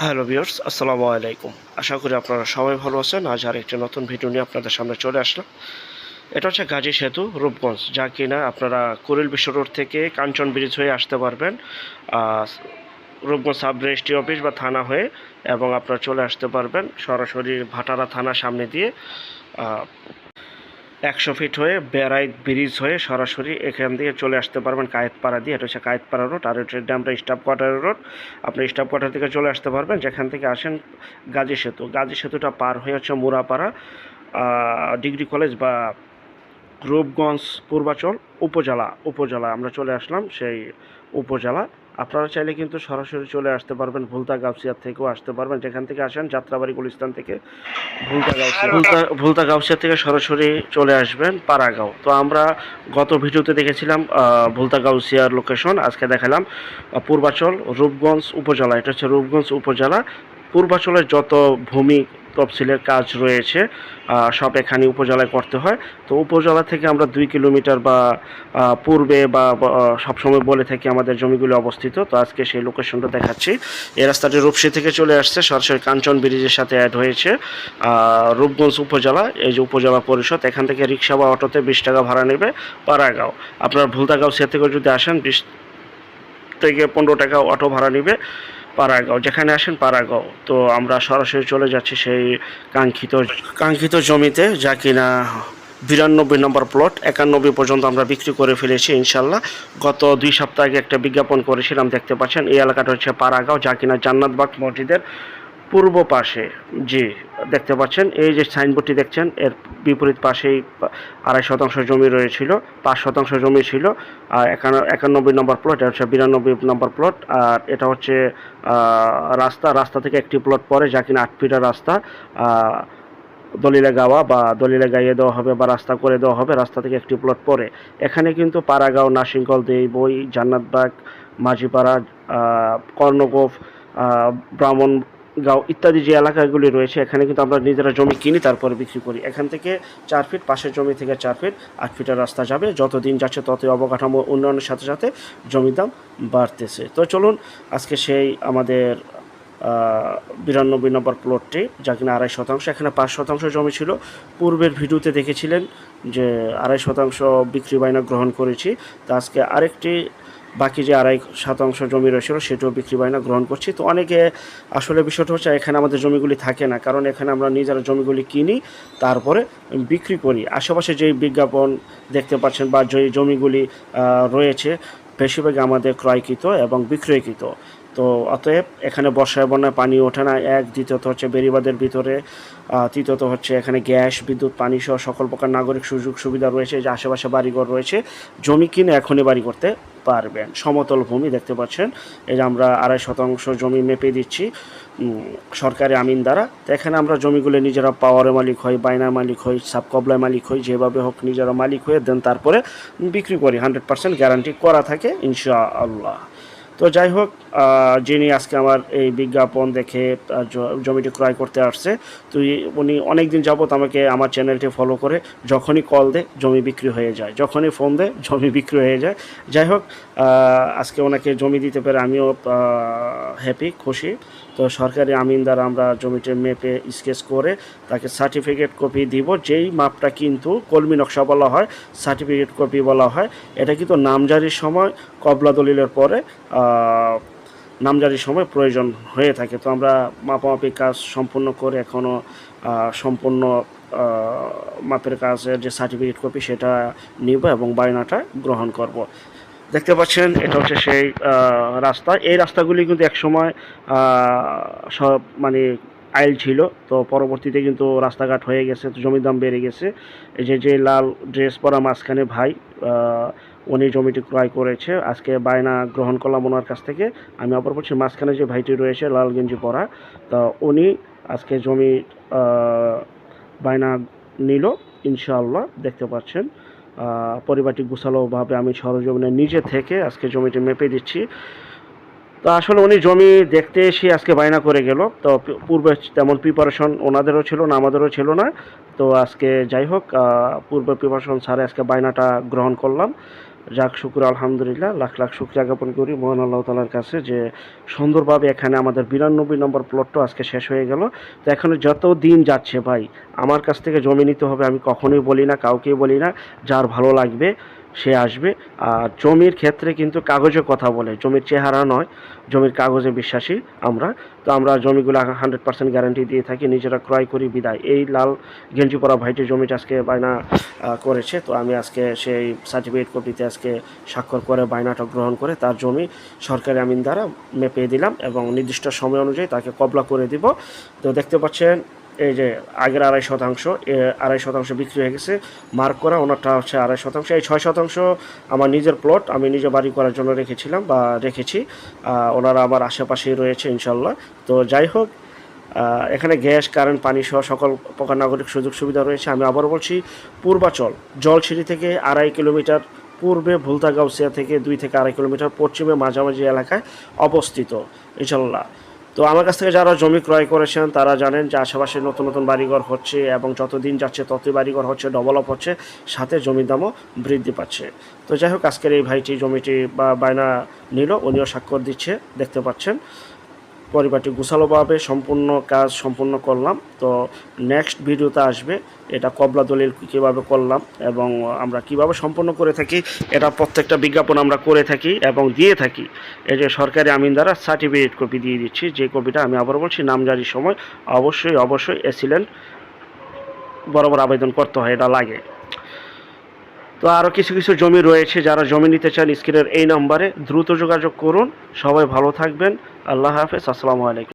Hello viewers, আসসালামু আলাইকুম। আশা করি আপনারা সবাই ভালো আছেন। আজ আর একটি নতুন ভিডিও নিয়ে আপনাদের সামনে চলে আসলাম। এটা হচ্ছে গাজী সেতু, রূপগঞ্জ, যা কিনা আপনারা কুড়িল বিশ্ব রোড থেকে কাঞ্চন ব্রিজ হয়ে আসতে পারবেন রূপগঞ্জ সাব রেজিস্ট্রি অফিস বা থানা হয়ে, এবং আপনারা চলে আসতে পারবেন সরাসরি ভাটারা থানার সামনে দিয়ে একশো ফিট হয়ে বেড়াই ব্রিজ হয়ে সরাসরি এখান দিয়ে চলে আসতে পারবেন কায়েতপাড়া দিয়ে। এটা হচ্ছে কায়েতপাড়া রোড আর এটা আমরা স্টাফ কোয়ার্টার রোড আপনি স্টাফ কোয়ার্টার থেকে চলে আসতে পারবেন। যেখান থেকে আসেন গাজী সেতু। গাজী সেতুটা পার হয়ে হচ্ছে মুরাপাড়া ডিগ্রি কলেজ বা রূপগঞ্জ, পূর্বাচল উপজেলা উপজেলা আমরা চলে আসলাম। সেই উপজেলা আপনারা চাইলে কিন্তু সরাসরি চলে আসতে পারবেন ভুলতা গাউসিয়া থেকেও আসতে পারবেন। যেখান থেকে আসেন যাত্রাবাড়ি গুলিস্তান থেকে ভুলতা গাউসিয়া। ভুলতা ভুলতা গাউসিয়া থেকে সরাসরি চলে আসবেন পাড়াগাঁও। তো আমরা গত ভিডিওতে দেখেছিলাম ভুলতা গাউসিয়ার লোকেশন আজকে দেখালাম পূর্বাচল রূপগঞ্জ উপজেলা। এটা হচ্ছে রূপগঞ্জ উপজেলা। পূর্বাচলের যত ভূমি তফসিলের কাজ রয়েছে সব এখানে উপজেলায় করতে হয়। তো উপজেলা থেকে আমরা দুই কিলোমিটার বা পূর্বে বা সবসময় বলে থাকি আমাদের জমিগুলো অবস্থিত। তো আজকে সেই লোকেশনটা দেখাচ্ছি। এই রাস্তাটি রূপসী থেকে চলে আসছে। সরাসরি কাঞ্চন ব্রিজের সাথে অ্যাড হয়েছে রূপগঞ্জ উপজেলা, এই যে উপজেলা পরিষদ। এখান থেকে রিক্সা বা অটোতে বিশ টাকা ভাড়া নেবে পাড়াগাঁও। আপনার ভুলতাগাঁও সে থেকেও যদি আসেন, বিশ থেকে পনেরো টাকা অটো ভাড়া নেবে। পাড়াগাঁও যেখানে আসেন পাড়াগাঁও তো আমরা সরাসরি চলে যাচ্ছি সেই কাঙ্ক্ষিত কাঙ্ক্ষিত জমিতে, যা কিনা বিরানব্বই নম্বর প্লট একানব্বই পর্যন্ত আমরা বিক্রি করে ফেলেছি ইনশাল্লাহ। গত দুই সপ্তাহ আগে একটা বিজ্ঞাপন করেছিলাম, দেখতে পাচ্ছেন, এই এলাকাটা হচ্ছে পাড়াগাঁও যা কিনা জান্নাতবাগ মসজিদের পূর্ব পাশে, জি, দেখতে পাচ্ছেন, এই যে সাইনবোর্ডটি দেখছেন, এর বিপরীত পাশেই আড়াই শতাংশ জমি রয়েছিল, পাঁচ শতাংশ জমি ছিল, আর একানব্বই নম্বর প্লট এটা হচ্ছে বিরানব্বই নম্বর প্লট আর এটা হচ্ছে রাস্তা রাস্তা থেকে একটি প্লট পরে যা কিনা আট ফিটার রাস্তা দলিলে গাওয়া বা দলিলে গাইয়ে দেওয়া হবে বা রাস্তা করে দেওয়া হবে, রাস্তা থেকে একটি প্লট পরে এখানে কিন্তু পাড়াগাঁও, নাসিংকল, দেই, বই জান্নাতবাগ মাঝিপাড়া কর্ণগোফ ব্রাহ্মণ গাঁও ইত্যাদি যে এলাকাগুলি রয়েছে, এখানে কিন্তু আমরা নিজেরা জমি কিনি, তারপরে বিক্রি করি। এখান থেকে চার ফিট, পাশের জমি থেকে চার ফিট, আট ফিটের রাস্তা যাবে। যত দিন যাচ্ছে ততই অবকাঠামো উন্নয়নের সাথে সাথে জমির দাম বাড়তেছে। তো চলুন, আজকে সেই আমাদের বিরানব্বই নম্বর প্লটটি যা কিনা আড়াই শতাংশ, এখানে পাঁচ শতাংশ জমি ছিল। পূর্বের ভিডিওতে দেখেছিলেন যে আড়াই শতাংশ বিক্রি বায়না গ্রহণ করেছি। তো আজকে আরেকটি বাকি যে আড়াই শতাংশ জমি রয়েছিল সেটাও বিক্রি বায়না গ্রহণ করছি। তো অনেকে আসলে বিষয়টা হচ্ছে এখানে আমাদের জমিগুলি থাকে না, কারণ এখানে আমরা নিজেরা জমিগুলি কিনি, তারপরে বিক্রি করি। আশেপাশে যেই বিজ্ঞাপন দেখতে পাচ্ছেন বা যে জমিগুলি রয়েছে বেশিরভাগ আমাদের ক্রয়কৃত এবং বিক্রয়কৃত। তো অতএব এখানে বর্ষায় বন্যায় পানি ওঠে না। এক, দ্বিতীয়ত হচ্ছে বেরিবাদের ভিতরে তৃতীয়ত হচ্ছে এখানে গ্যাস, বিদ্যুৎ, পানি সহ সকল প্রকার নাগরিক সুযোগ সুবিধা রয়েছে, যে আশেপাশে বাড়িঘর রয়েছে। জমি কিনে এখনই বাড়ি করতে পারবেন। সমতল ভূমি দেখতে পাচ্ছেন। এই যে আমরা আড়াই শতাংশ জমি মেপে দিচ্ছি সরকারি আমিন দ্বারা। এখানে আমরা জমিগুলো নিজেরা পাওয়ারের মালিক হই বাইনার মালিক হই সাব কবলায় মালিক হই, যেভাবে হোক নিজেরা মালিক হয়ে দেন, তারপরে বিক্রি করি। হান্ড্রেড পার্সেন্ট গ্যারান্টি করা থাকে, ইনশাআল্লাহ। তো যাই হোক যিনি আজকে আমার এই বিজ্ঞাপন দেখে জমিটি ক্রয় করতে আসছে তুই উনি অনেক দিন যাবত আমাকে আমার চ্যানেলটি ফলো করে যখনই কল দে জমি বিক্রি হয়ে যায়। যখনই ফোন দে জমি বিক্রি হয়ে যায়। যাই হোক আজকে ওনাকে জমি দিতে পেরে আমিও হ্যাপি খুশি। তো সরকারি আমিন দ্বারা আমরা জমিটি মেপে স্কেচ করে তাকে সার্টিফিকেট কপি দিব। যেই মাপটা কিন্তু কলমি নকশা বলা হয় সার্টিফিকেট কপি বলা হয়। এটা কিন্তু নামজারির সময়, কবলা দলিলের পরে নামজারির সময় প্রয়োজন হয়ে থাকে। তো আমরা মাপামাপি কাজ সম্পূর্ণ করে এখনও সম্পূর্ণ মাপের কাজের যে সার্টিফিকেট কপি সেটা নিব এবং বায়নাটা গ্রহণ করব। দেখতে পাচ্ছেন, এটা হচ্ছে সেই রাস্তা। এই রাস্তাগুলি কিন্তু একসময় সব মানে আইল ছিল, তো পরবর্তীতে কিন্তু রাস্তাঘাট হয়ে গেছে জমির দাম বেড়ে গেছে। এই যে যে লাল ড্রেস পরা মাঝখানে ভাই উনি জমিটি ক্রয় করেছে। আজকে বায়না গ্রহণ করলাম ওনার কাছ থেকে। আমি অপর বলছি মাঝখানে যে ভাইটি রয়েছে, লাল গেঞ্জি পরা, তো উনি আজকে জমি বায়না নিল, ইনশাআল্লাহ, দেখতে পাচ্ছেন। পরিবারটি গুছালোভাবে আমি সরজমিনে নিজে থেকে আজকে জমিটি মেপে দিচ্ছি। তো আসলে উনি জমি দেখতে এসে আজকে বায়না করে গেল। তো পূর্বে তেমন প্রিপারেশন ওনাদেরও ছিল না, আমাদেরও ছিল না। তো আজকে যাই হোক পূর্বে প্রিপারেশন স্যারে আজকে বায়নাটা গ্রহণ করলাম। যাক, শুক্র, আলহামদুলিল্লাহ, লাখ লাখ শুক্রিয়া জ্ঞাপন করি। মোহন আল্লাহ তালার কাছে যে সুন্দরভাবে এখানে আমাদের বিরানব্বই নম্বর প্লটটা আজকে শেষ হয়ে গেল। তো এখানে যত দিন যাচ্ছে ভাই, আমার কাছ থেকে জমি নিতে হবে আমি কখনোই বলি না, কাউকেই বলি না, যার ভালো লাগবে। সে আসবে। আর জমির ক্ষেত্রে কিন্তু কাগজে কথা বলে, জমির চেহারা নয়, জমির কাগজে বিশ্বাসী আমরা। তো আমরা জমিগুলো হান্ড্রেড পার্সেন্ট গ্যারান্টি দিয়ে থাকি, নিজেরা ক্রয় করি, বিদায়। এই লাল গেঞ্জি পরা ভাইটি জমিটা আজকে বায়না করেছে। তো আমি আজকে সেই সার্টিফিকেট কপিতে আজকে স্বাক্ষর করে বায়নাটা গ্রহণ করে তার জমি সরকারি আমিন দ্বারা মেপে দিলাম এবং নির্দিষ্ট সময় অনুযায়ী তাকে কবলা করে দিব। তো দেখতে পাচ্ছেন এই যে আগের আড়াই শতাংশ আড়াই শতাংশ বিক্রি হয়ে গেছে। মার্ক করা, ওনারটা হচ্ছে আড়াই শতাংশ। এই ছয় শতাংশ আমার নিজের প্লট আমি নিজে বাড়ি করার জন্য রেখেছিলাম বা রেখেছি। ওনারা আমার আশেপাশেই রয়েছে ইনশাল্লাহ। তো যাই হোক এখানে গ্যাস, কারেন্ট, পানি সহ সকল প্রকার নাগরিক সুযোগ সুবিধা রয়েছে। আমি আবার বলছি, পূর্বাচল জলছিড়ি থেকে আড়াই কিলোমিটার পূর্বে ভুলতা গাউসিয়া থেকে দুই থেকে আড়াই কিলোমিটার পশ্চিমে মাঝামাঝি এলাকায় অবস্থিত, ইনশাল্লাহ। তো আমার কাছ থেকে যারা জমি ক্রয় করেছেন, তারা জানেন যে আশেপাশে নতুন নতুন বাড়িঘর হচ্ছে এবং যত দিন যাচ্ছে ততই বাড়িঘর হচ্ছে ডেভেলপ হচ্ছে, সাথে জমির দামও বৃদ্ধি পাচ্ছে। তো যাই হোক, আজকের এই ভাইটি জমিটি বা বায়না নিল, উনিও স্বাক্ষর দিচ্ছে, দেখতে পাচ্ছেন। পরিবারটি গুছালোভাবে সম্পূর্ণ কাজ সম্পূর্ণ করলাম। তো নেক্সট ভিডিওতে আসবে, এটা কবলা দলিল কীভাবে করলাম এবং আমরা কীভাবে সম্পন্ন করে থাকি, এটা প্রত্যেকটা বিজ্ঞাপন আমরা করে থাকি এবং দিয়ে থাকি। এই যে সরকারি আমিন দ্বারা সার্টিফিকেট কপি দিয়ে দিচ্ছি, যে কপিটা আমি আবার বলছি নামজারির সময় অবশ্যই অবশ্যই এসিলেন্ট বরাবর আবেদন করতে হয়, এটা লাগে। তো আরও কিছু কিছু জমি রয়েছে যারা জমি নিতে চান, স্ক্রিনের এই নম্বরে দ্রুত যোগাযোগ করুন। সবাই ভালো থাকবেন। আল্লাহ হাফেজ। আসসালামু আলাইকুম।